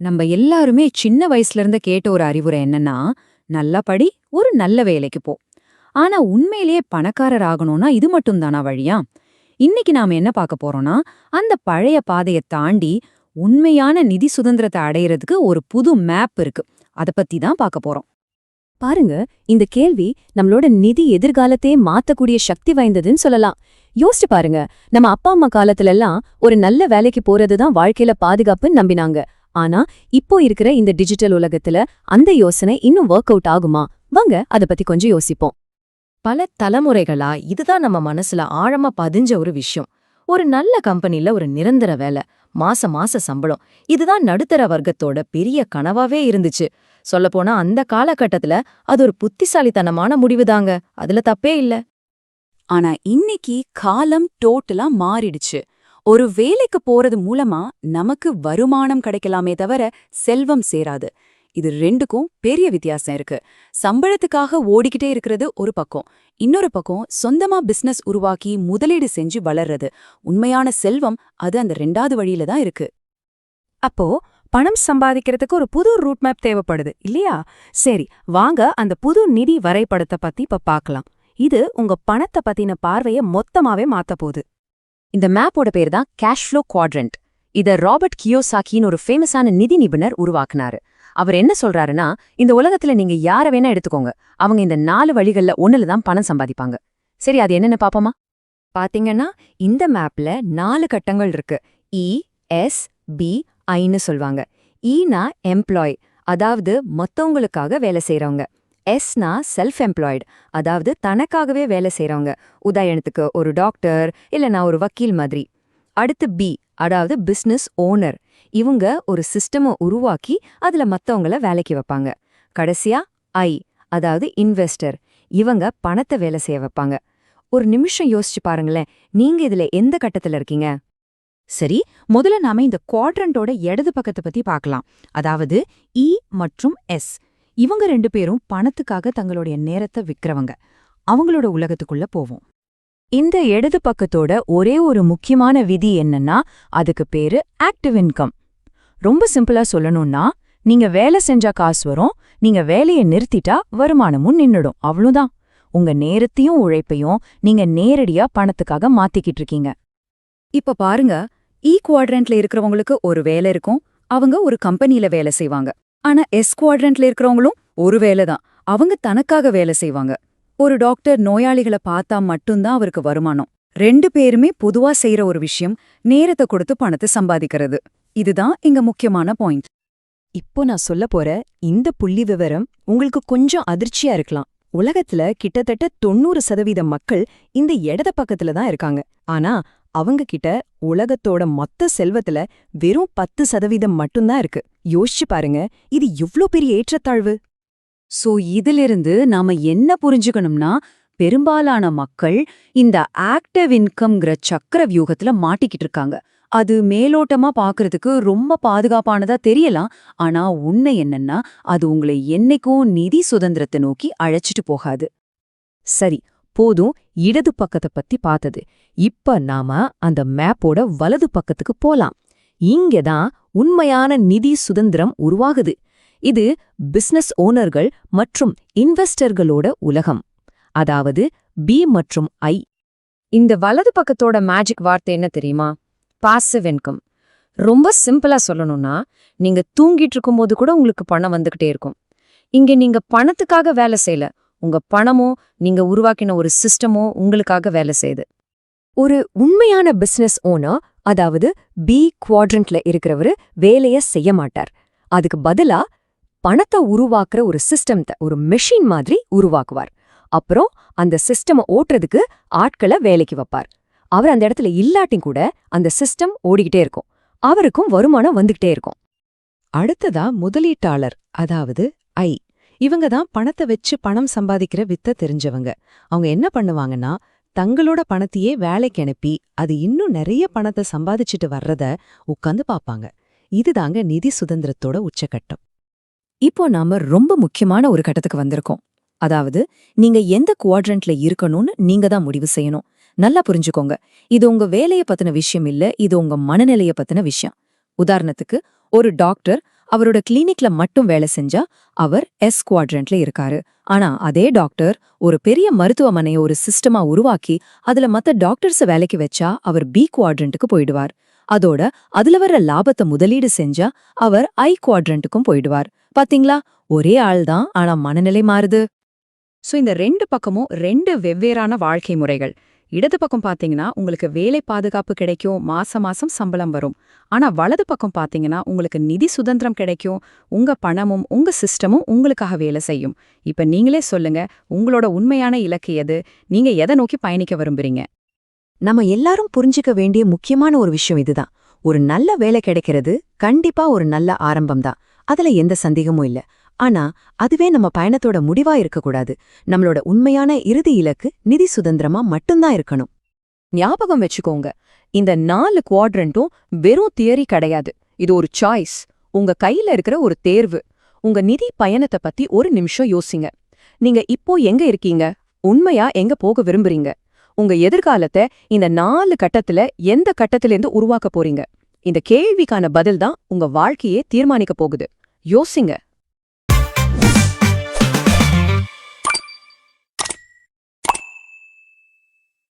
நம்ம எல்லாருமே சின்ன வயசுல இருந்து கேட்ட ஒரு அறிவுரை என்னன்னா நல்லா படி ஒரு நல்ல வேலைக்கு போ. ஆனா உண்மையிலேயே பணக்காரர் ஆகணும்னா இது மட்டும் தானா வழியா? இன்னைக்கு நாம என்ன பார்க்க போறோம்னா அந்த பழைய பாதையை தாண்டி உண்மையான நிதி சுதந்திரத்தை அடையறதுக்கு ஒரு புது மேப் இருக்கு. அத பத்தி தான் பார்க்க போறோம். பாருங்க இந்த கேள்வி நம்மளோட நிதி எதிர்காலத்தையே மாத்தக்கூடிய சக்தி வாய்ந்ததுன்னு சொல்லலாம். யோசிச்சு பாருங்க நம்ம அப்பா அம்மா காலத்துல எல்லாம் ஒரு நல்ல வேலைக்கு போறதுதான் வாழ்க்கையில பாதுகாப்புன்னு நம்பினாங்க. ஆனா இப்போ இருக்கிற இந்த டிஜிட்டல் உலகத்துல அந்த யோசனை இன்னும் ஒர்க் அவுட் ஆகுமா? வாங்க அத பத்தி கொஞ்சம் யோசிப்போம். பல தலைமுறைகளா இதுதான் நம்ம மனசுல ஆழமா பதிஞ்ச ஒரு விஷயம். ஒரு நல்ல கம்பெனில ஒரு நிரந்தர வேலை மாச மாச சம்பளம். இதுதான் நடுத்தர வர்க்கத்தோட பெரிய கனவாவே இருந்துச்சு. சொல்லப்போனா அந்த காலகட்டத்துல அது ஒரு புத்திசாலித்தனமான முடிவுதாங்க. அதுல தப்பே இல்ல. ஆனா இன்னைக்கு காலம் டோட்டலா மாறிடுச்சு. ஒரு வேலைக்கு போறது மூலமா நமக்கு வருமானம் கிடைக்கலாமே தவிர செல்வம் சேராது. இது ரெண்டுக்கும் பெரிய வித்தியாசம் இருக்கு. சம்பளத்துக்காக ஓடிக்கிட்டே இருக்கிறது ஒரு பக்கம். இன்னொரு பக்கம் சொந்தமா பிசினஸ் உருவாக்கி முதலீடு செஞ்சு வளர்றது. உண்மையான செல்வம் அது அந்த ரெண்டாவது வழியில தான் இருக்கு. அப்போ பணம் சம்பாதிக்கிறதுக்கு ஒரு புது ரூட் மேப் தேவைப்படுது இல்லையா? சரி வாங்க அந்த புது நிதி வரைபடத்தை பத்தி இப்ப பாக்கலாம் இது உங்க பணத்தை பத்தின பார்வைய மொத்தமாவே மாத்த போகுது. இந்த மேப்போட பேர் தான் கேஷ் ஃப்ளோ குவாட்ரண்ட் இத ராபர்ட் கியோசாக்கின்னு ஒரு ஃபேமஸான நிதி நிபுணர் உருவாக்குனாரு. அவர் என்ன சொல்றாருன்னா இந்த உலகத்துல நீங்க யார வேணா எடுத்துக்கோங்க. அவங்க இந்த நாலு வழிகள்ல ஒண்ணுல தான் பணம் சம்பாதிப்பாங்க. சரி அது என்னன்னு பாப்போமா? பாத்தீங்கன்னா இந்த மேப்ல நாலு கட்டங்கள் இருக்கு. E, இ எஸ் பி ஐன்னு சொல்வாங்க. E ஈனா எம்ப்ளாய் அதாவது மத்தவங்களுக்காக வேலை செய்றவங்க. எஸ்னா செல்ஃப் எம்ப்ளாய்டு அதாவது தனக்காகவே வேலை செய்கிறவங்க உதாரணத்துக்கு ஒரு டாக்டர் இல்லைனா ஒரு வக்கீல் மாதிரி. அடுத்து பி அதாவது பிசினஸ் ஓனர் இவங்க ஒரு சிஸ்டமை உருவாக்கி அதுல மத்தவங்கள வேலைக்கு வைப்பாங்க. கடைசியா ஐ அதாவது இன்வெஸ்டர் இவங்க பணத்தை வேலை செய்ய வைப்பாங்க. ஒரு நிமிஷம் யோசிச்சு பாருங்களேன். நீங்க இதுல எந்த கட்டத்துல இருக்கீங்க? சரி முதல்ல நாம இந்த குவாட்ரண்டோட இடது பக்கத்தை பத்தி பார்க்கலாம். அதாவது இ மற்றும் எஸ் இவங்க ரெண்டு பேரும் பணத்துக்காக தங்களுடைய நேரத்தை விற்கிறவங்க அவங்களோட உலகத்துக்குள்ள போவோம். இந்த இடது பக்கத்தோட ஒரே ஒரு முக்கியமான விதி என்னன்னா அதுக்கு பேரு ஆக்டிவ் இன்கம் ரொம்ப சிம்பிளா சொல்லணும்னா நீங்க வேலை செஞ்சா காசு வரும் நீங்க வேலையை நிறுத்திட்டா வருமானமும் நின்னுடும். அவ்வளோதான் உங்க நேரத்தையும் உழைப்பையும் நீங்க நேரடியா பணத்துக்காக மாத்திக்கிட்டு இருக்கீங்க. இப்ப பாருங்க e ஈ குவாட்ரண்ட்ல இருக்கிறவங்களுக்கு ஒரு வேலை இருக்கும் அவங்க ஒரு கம்பெனில வேலை செய்வாங்க. ஆனா எஸ் குவாட்ரண்ட்ல இருக்கிறவங்களும் ஒரு வேலை தான். அவங்க தனக்காக வேலை செய்வாங்க. ஒரு டாக்டர் நோயாளிகளை பார்த்தா மட்டும்தான் அவருக்கு வருமானம். ரெண்டு பேருமே பொதுவா செய்யற ஒரு விஷயம் நேரத்தை கொடுத்து பணத்தை சம்பாதிக்கிறது. இதுதான் இங்க முக்கியமான பாயிண்ட். இப்போ நான் சொல்ல போற இந்த புள்ளி விவரம் உங்களுக்கு கொஞ்சம் அதிர்ச்சியா இருக்கலாம். உலகத்துல கிட்டத்தட்ட தொண்ணூறு சதவீத மக்கள் இந்த இடத பக்கத்துல தான் இருக்காங்க. ஆனா அவங்க கிட்ட உலகத்தோட மொத்த செல்வத்துல வெறும் பத்து சதவீதம் மட்டும்தான் இருக்கு. யோசிச்சு பாருங்க இது எவ்ளோ பெரிய ஏற்றத்தாழ்வு? சோ இதிலிருந்து நாம என்ன புரிஞ்சுக்கணும்னா பெரும்பாலான மக்கள் இந்த ஆக்டிவ் இன்கம்ங்கிற சக்கர வியூகத்துல மாட்டிக்கிட்டு இருக்காங்க. அது மேலோட்டமா பாக்குறதுக்கு ரொம்ப பாதுகாப்பானதா தெரியலாம். ஆனா உண்மை என்னன்னா அது உங்களை என்னைக்கும் நிதி சுதந்திரத்தை நோக்கி அழைச்சிட்டு போகாது. சரி போதும் இடது பக்கத்தை பத்தி பார்த்தது. இப்ப நாம அந்த மேப்போட வலது பக்கத்துக்கு போலாம். இங்கதான் உண்மையான நிதி சுதந்திரம் உருவாகுது. இது பிசினஸ் ஓனர்கள் மற்றும் இன்வெஸ்டர்களோட உலகம். அதாவது பி மற்றும் ஐ இந்த வலது பக்கத்தோட மேஜிக் வார்த்தை என்ன தெரியுமா? பாசிவ் இன்கம் ரொம்ப சிம்பிளா சொல்லணும்னா நீங்க தூங்கிட்டு இருக்கும்போது கூட உங்களுக்கு பணம் வந்துகிட்டே இருக்கும். இங்க நீங்க பணத்துக்காக வேலை செய்யல. உங்க பணமோ நீங்க உருவாக்கின ஒரு சிஸ்டமோ உங்களுக்காக வேலை செய்யுது. ஒரு உண்மையான பிசினஸ் ஓனர் அதாவது பி குவாட்ரண்ட்ல இருக்கிறவரு வேலைய செய்ய மாட்டார். அதுக்கு பதிலா பணத்தை உருவாக்குற ஒரு சிஸ்டம்த ஒரு மெஷின் மாதிரி உருவாக்குவார். அப்புறம் அந்த சிஸ்டமை ஓட்டுறதுக்கு ஆட்களை வேலைக்கு வைப்பார். அவர் அந்த இடத்துல இல்லாட்டியும் கூட அந்த சிஸ்டம் ஓடிக்கிட்டே இருக்கும். அவருக்கும் வருமானம் வந்துகிட்டே இருக்கும். அடுத்ததா முதலீட்டாளர் அதாவது ஐ இவங்க தான் பணத்தை வச்சு பணம் சம்பாதிக்கிற வித்த தெரிஞ்சவங்க. அவங்க என்ன பண்ணுவாங்கன்னா தங்களோட பணத்தையே வேலைக்கு அனுப்பி அது இன்னும் நிறைய பணத்தை சம்பாதிச்சுட்டு வர்றத உட்காந்து பாப்பாங்க இதுதாங்க நிதி சுதந்திரத்தோட உச்சகட்டம் இப்போ நாம ரொம்ப முக்கியமான ஒரு கட்டத்துக்கு வந்திருக்கோம். அதாவது நீங்க எந்த குவாட்ரண்ட்ல இருக்கணும்னு நீங்க தான் முடிவு செய்யணும். நல்லா புரிஞ்சுக்கோங்க. இது உங்க வேலைய பத்தின விஷயம் இல்ல இது உங்க மனநிலைய பத்தின விஷயம். உதாரணத்துக்கு ஒரு டாக்டர் அவரோட கிளினிக்ல மட்டும் வேலை செஞ்சா அவர் எஸ் குவாட்ரண்ட்ல இருக்காரு. ஆனா அதே டாக்டர் ஒரு பெரிய மருத்துவமனையை ஒரு சிஸ்டமா உருவாக்கி அதுல மத்த டாக்டர்ஸ வேலைக்கு வச்சா அவர் பி குவாட்ரண்ட்டுக்கு போயிடுவார். அதோட அதுல வர்ற லாபத்தை முதலீடு செஞ்சா அவர் ஐ குவாட்ரண்ட்டுக்கும் போயிடுவார். பாத்தீங்களா? ஒரே ஆள் தான் ஆனா மனநிலை மாறுது. சோ இந்த ரெண்டு பக்கமும் ரெண்டு வெவ்வேறான வாழ்க்கை முறைகள். இடது பக்கம் பாத்தீங்கன்னா உங்களுக்கு வேலை பாதுகாப்பு கிடைக்கும் மாச மாசம் சம்பளம் வரும். ஆனா வலது பக்கம் பாத்தீங்கன்னா உங்களுக்கு நிதி சுதந்திரம் கிடைக்கும் உங்க பணமும் உங்க சிஸ்டமும் உங்களுக்காக வேலை செய்யும். இப்ப நீங்களே சொல்லுங்க உங்களோட உண்மையான இலக்கு எது? நீங்க எதை நோக்கி பயணிக்க விரும்புறீங்க? நம்ம எல்லாரும் புரிஞ்சுக்க வேண்டிய முக்கியமான ஒரு விஷயம் இதுதான். ஒரு நல்ல வேலை கிடைக்கிறது கண்டிப்பா ஒரு நல்ல ஆரம்பம் தான் அதுல எந்த சந்தேகமும் இல்ல. ஆனா அதுவே நம்ம பயணத்தோட முடிவா இருக்கக்கூடாது. நம்மளோட உண்மையான இறுதி இலக்கு நிதி சுதந்திரமா மட்டும்தான் இருக்கணும். ஞாபகம் வச்சுக்கோங்க இந்த நாலு குவாட்ரண்ட்டும் வெறும் தியரி கிடையாது. இது ஒரு சாய்ஸ். உங்க கையில இருக்கிற ஒரு தேர்வு. உங்க நிதி பயணத்தை பத்தி ஒரு நிமிஷம் யோசிங்க. நீங்க இப்போ எங்க இருக்கீங்க? உண்மையா எங்க போக விரும்புறீங்க? உங்க எதிர்காலத்தை இந்த நாலு கட்டத்துல எந்த கட்டத்திலேருந்து உருவாக்க போறீங்க? இந்த கேள்விக்கான பதில் தான் உங்க வாழ்க்கையே தீர்மானிக்க போகுது. யோசிங்க.